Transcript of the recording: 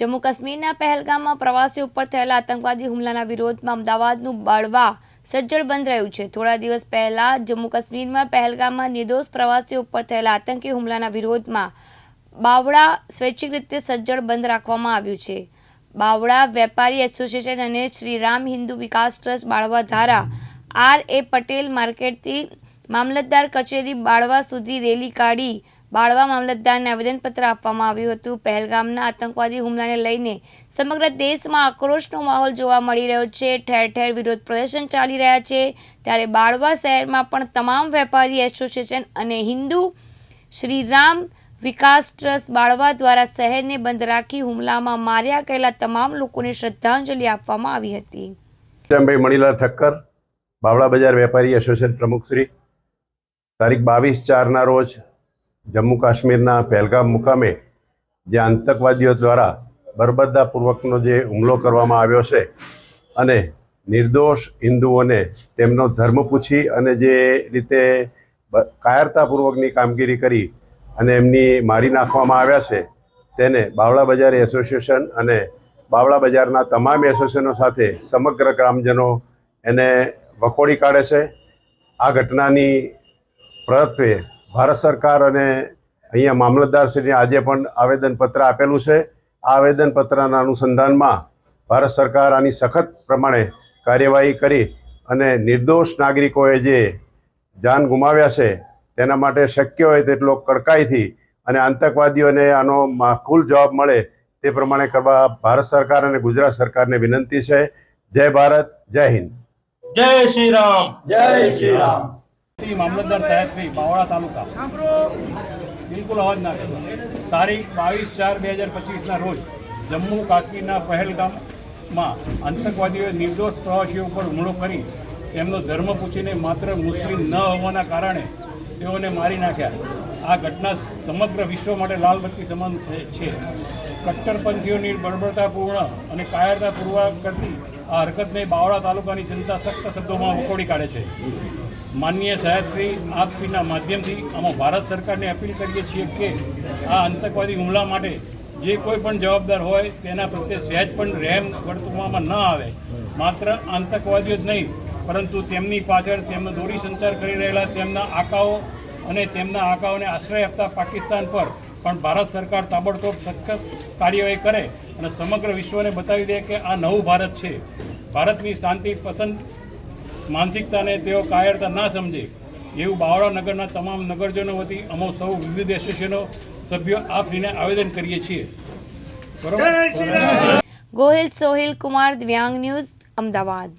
જમ્મુ કાશ્મીરના પહેલગામમાં પ્રવાસીઓ ઉપર થયેલા આતંકવાદી હુમલાના વિરોધમાં અમદાવાદનું બાળવા સજ્જડ બંધ રહ્યું છે. થોડા દિવસ પહેલા જમ્મુ કાશ્મીરમાં પહેલગામમાં નિર્દોષ પ્રવાસીઓ ઉપર થયેલા આતંકી હુમલાના વિરોધમાં બાવળા સ્વૈચ્છિક રીતે સજ્જડ બંધ રાખવામાં આવ્યું છે. બાવળા વેપારી એસોસિએશન અને શ્રીરામ હિન્દુ વિકાસ ટ્રસ્ટ બાળવા ધારા આર એ પટેલ માર્કેટથી મામલતદાર કચેરી બાળવા સુધી રેલી કાઢી બાળવા મામલતદારને આવેદનપત્ર આપવામાં આવ્યું હતું. પહેલગામના આતંકવાદી હુમલાને લઈને સમગ્ર દેશમાં આક્રોશનો માહોલ જોવા મળી રહ્યો છે. ઠેર ઠેર વિરોધ પ્રદર્શન ચાલી રહ્યા છે. ત્યારે બાળવા શહેરમાં પણ તમામ વેપારી એસોસિએશન અને હિન્દુ શ્રીરામ વિકાસ ટ્રસ્ટ બાળવા દ્વારા શહેરને બંધ રાખી હુમલામાં માર્યા ગયેલા તમામ લોકોને શ્રદ્ધાંજલિ આપવામાં આવી હતી. મણીલાલ ઠક્કર, બાવળા બજાર વેપારી એસોસિએશન પ્રમુખશ્રી તારીખ બાવીસ ચારના રોજ જમ્મુ કાશ્મીરના પહેલગામ મુકામે જે આતંકવાદીઓ દ્વારા બરબદ્દાપૂર્વકનો જે હુમલો કરવામાં આવ્યો છે અને નિર્દોષ હિન્દુઓને તેમનો ધર્મ પૂછી અને જે રીતે કાયરતાપૂર્વકની કામગીરી કરી અને એમની મારી નાખવામાં આવ્યા છે તેને બાવળા બજાર એસોસિએશન અને બાવળા બજારના તમામ એસોસિએશનો સાથે સમગ્ર ગ્રામજનો એને વખોડી કાઢે છે. આ ઘટનાની પ્રત્યે ભારત સરકાર અને અહીંયા મામલતદારશ્રીને આજે પણ આવેદનપત્ર આપેલું છે. આ આવેદનપત્રના અનુસંધાનમાં ભારત સરકાર આની સખત પ્રમાણે કાર્યવાહી કરી અને નિર્દોષ નાગરિકોએ જે જાન ગુમાવ્યા છે તેના માટે શક્ય હોય તેટલો કડકાઈથી અને આતંકવાદીઓને આનો માકુલ જવાબ મળે તે પ્રમાણે કરવા ભારત સરકાર અને ગુજરાત સરકારને વિનંતી છે. જય ભારત જય હિન્દ. જય શ્રી રામ. જય શ્રી રામ. શ્રી મામલતદાર સાહેબ શ્રી બાવળા તાલુકા. બિલકુલ અવાજ ના કરવો તારીખ બાવીસ ચાર બે હજાર પચીસના રોજ જમ્મુ કાશ્મીરના પહેલગામમાં આતંકવાદીઓએ નિર્દોષ પ્રવાસીઓ ઉપર હુમલો કરી તેમનો ધર્મ પૂછીને માત્ર મુસ્લિમ ન હોવાના કારણે તેઓને મારી નાખ્યા. આ ઘટના સમગ્ર વિશ્વ માટે લાલબત્તી સમાન છે. કટ્ટરપંથીઓની બળબળતાપૂર્ણ અને કાયરતાપૂર્વક કરતી આ હરકતને બાવળા તાલુકાની જનતા સખ્ત શબ્દોમાં વખોડી કાઢે છે. માનનીય સાહેબશ્રી આપશ્રીના માધ્યમથી અમે ભારત સરકારને અપીલ કરીએ છીએ કે આ આતંકવાદી હુમલા માટે જે કોઈ પણ જવાબદાર હોય તેના પ્રત્યે સહેજ પણ રહેમ વર્તવામાં ન આવે. માત્ર આતંકવાદીઓ જ નહીં, પરંતુ તેમની પાછળ તેમનો દોરી સંચાર કરી રહેલા તેમના આકાઓ અને તેમના આકાઓને આશ્રય આપતા પાકિસ્તાન પર પણ ભારત સરકાર તાબડતોબ સખત કાર્યવાહી કરે અને સમગ્ર વિશ્વને બતાવી દે કે આ નવું ભારત છે. ભારતની શાંતિ પસંદ માનસિકતાને તેઓ કાયરતા ના સમજે. એવું બાવળા નગરના તમામ નગરજનો વતી અમો સૌ વિવિધ એસોસિએશનો સભ્યો આપને આવેદન કરીએ છીએ. બરોબર? ગોહિલ સોહિલ કુમાર દિવ્યાંગ ન્યૂઝ અમદાવાદ.